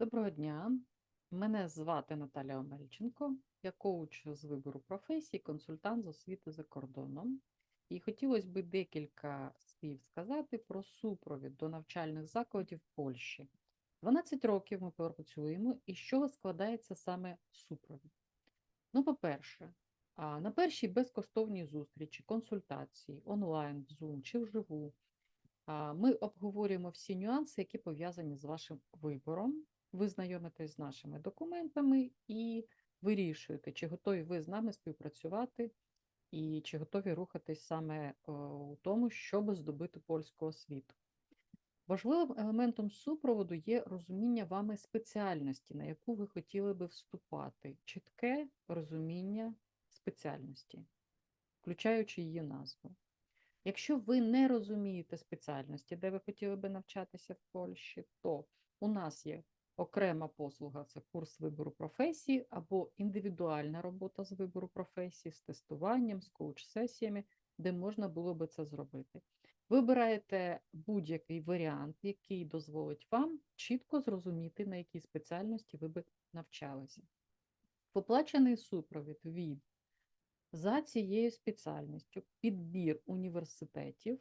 Доброго дня. Мене звати Наталя Омельченко. Я коуч з вибору професій, консультант з освіти за кордоном. І хотілося б декілька слів сказати про супровід до навчальних закладів Польщі. 12 років ми працюємо, і з чого складається саме супровід? Ну, по-перше, на першій безкоштовній зустрічі, консультації, онлайн, в Zoom чи вживу, ми обговорюємо всі нюанси, які пов'язані з вашим вибором. Ви знайомитесь з нашими документами і вирішуєте, чи готові ви з нами співпрацювати, і чи готові рухатись саме у тому, щоб здобути польську освіту. Важливим елементом супроводу є розуміння вами спеціальності, на яку ви хотіли би вступати, чітке розуміння спеціальності, включаючи її назву. Якщо ви не розумієте спеціальності, де ви хотіли би навчатися в Польщі, то у нас є окрема послуга це курс вибору професії або індивідуальна робота з вибору професії, з тестуванням, з коуч-сесіями, де можна було би це зробити. Вибираєте будь-який варіант, який дозволить вам чітко зрозуміти, на якій спеціальності ви би навчалися. Поплачений супровід від за цією спеціальністю підбір університетів,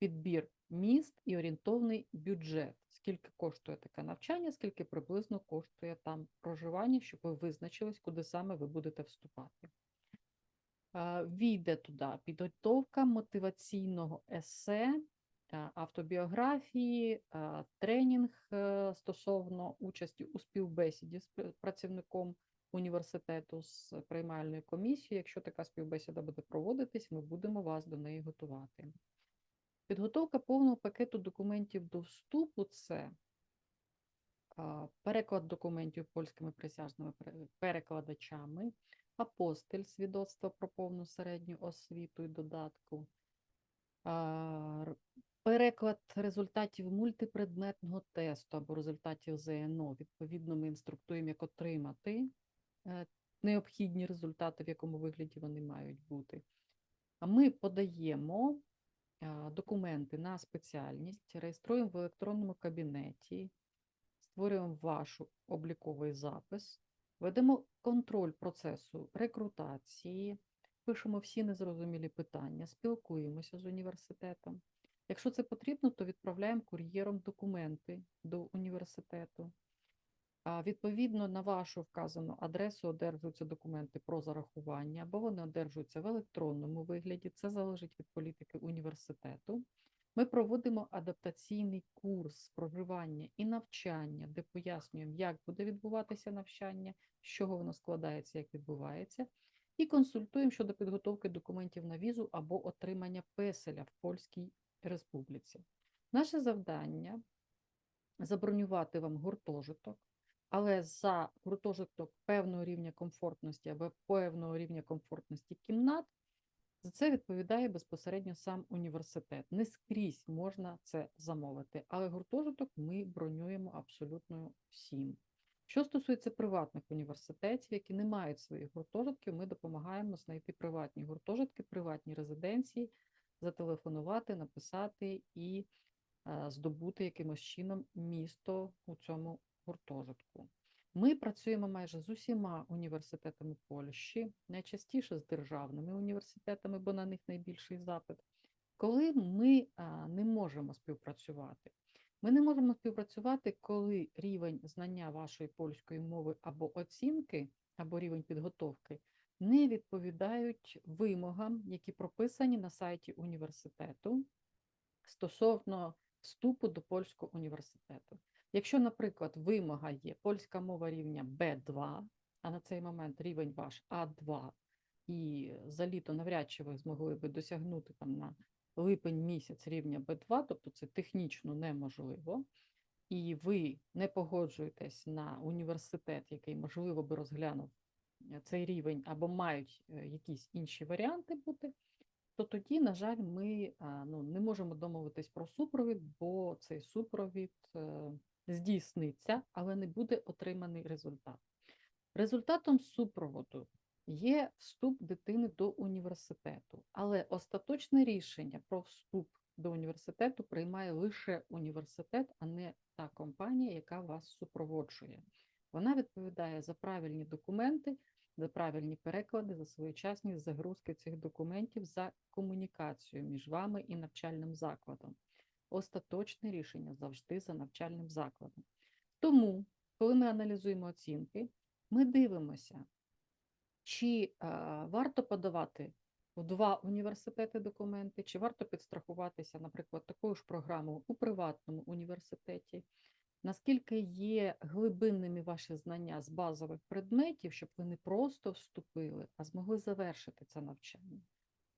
підбір міст і орієнтовний бюджет. Скільки коштує таке навчання, скільки приблизно коштує там проживання, щоб ви визначились, куди саме ви будете вступати. Е, Війде туди підготовка мотиваційного есе, е, автобіографії, е, тренінг стосовно участі у співбесіді з працівником університету з приймальною комісією. Якщо така співбесіда буде проводитись, ми будемо вас до неї готувати. Підготовка повного пакету документів до вступу це переклад документів польськими присяжними перекладачами, апостиль свідоцтва про повну середню освіту і додатку, переклад результатів мультипредметного тесту або результатів ЗНО. Відповідно, ми інструктуємо, як отримати е, необхідні результати, в якому вигляді вони мають бути. А ми подаємо документи на спеціальність, реєструємо в електронному кабінеті, створюємо ваш обліковий запис, ведемо контроль процесу рекрутації, пишемо всі незрозумілі питання, спілкуємося з університетом. Якщо це потрібно, то відправляємо кур'єром документи до університету. Відповідно на вашу вказану адресу одержуються документи про зарахування, або вони одержуються в електронному вигляді. Це залежить від політики університету. Ми проводимо адаптаційний курс проживання і навчання, де пояснюємо, як буде відбуватися навчання, з чого воно складається, як відбувається, і консультуємо щодо підготовки документів на візу або отримання песеля в Польській Республіці. Наше завдання забронювати вам гуртожиток, але за гуртожиток певного рівня комфортності або певного рівня комфортності кімнат, за це відповідає безпосередньо сам університет. Не скрізь можна це замовити, але гуртожиток ми бронюємо абсолютно всім. Що стосується приватних університетів, які не мають своїх гуртожитків, ми допомагаємо знайти приватні гуртожитки, приватні резиденції, зателефонувати, написати і е, здобути якимось чином місто у цьому гуртожитку. Ми працюємо майже з усіма університетами Польщі, найчастіше з державними університетами, бо на них найбільший запит. Коли ми не можемо співпрацювати, ми не можемо співпрацювати, коли рівень знання вашої польської мови або оцінки, або рівень підготовки не відповідають вимогам, які прописані на сайті університету стосовно вступу до польського університету. Якщо, наприклад, вимога є польська мова рівня Б2, а на цей момент рівень ваш А2, і за літо навряд чи ви змогли би досягнути там на липень місяць рівня Б2, тобто це технічно неможливо, і ви не погоджуєтесь на університет, який можливо би розглянув е, цей рівень, або мають е, якісь інші варіанти бути, то тоді, на жаль, ми ну, не можемо домовитись про супровід, бо цей супровід е, здійсниться, але не буде отриманий результат. Результатом супроводу є вступ дитини до університету, але остаточне рішення про вступ до університету приймає лише університет, а не та компанія, яка вас супроводжує. Вона відповідає за правильні документи, за правильні переклади, за своєчасність загрузки цих документів, за комунікацію між вами і навчальним закладом. Остаточне рішення завжди за навчальним закладом. Тому, коли ми аналізуємо оцінки, ми дивимося, чи а, варто подавати в два університети документи, чи варто підстрахуватися, наприклад, такою ж програмою у приватному університеті, наскільки є глибинними ваші знання з базових предметів, щоб ви не просто вступили, а змогли завершити це навчання.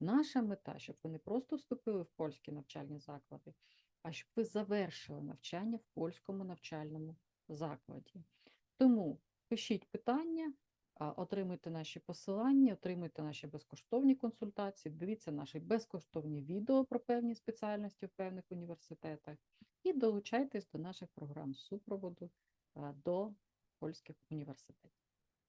Наша мета, щоб ви не просто вступили в польські навчальні заклади, а щоб ви завершили навчання в польському навчальному закладі. Тому пишіть питання, отримуйте наші посилання, отримуйте наші безкоштовні консультації, дивіться наші безкоштовні відео про певні спеціальності в певних університетах і долучайтесь до наших програм супроводу до польських університетів.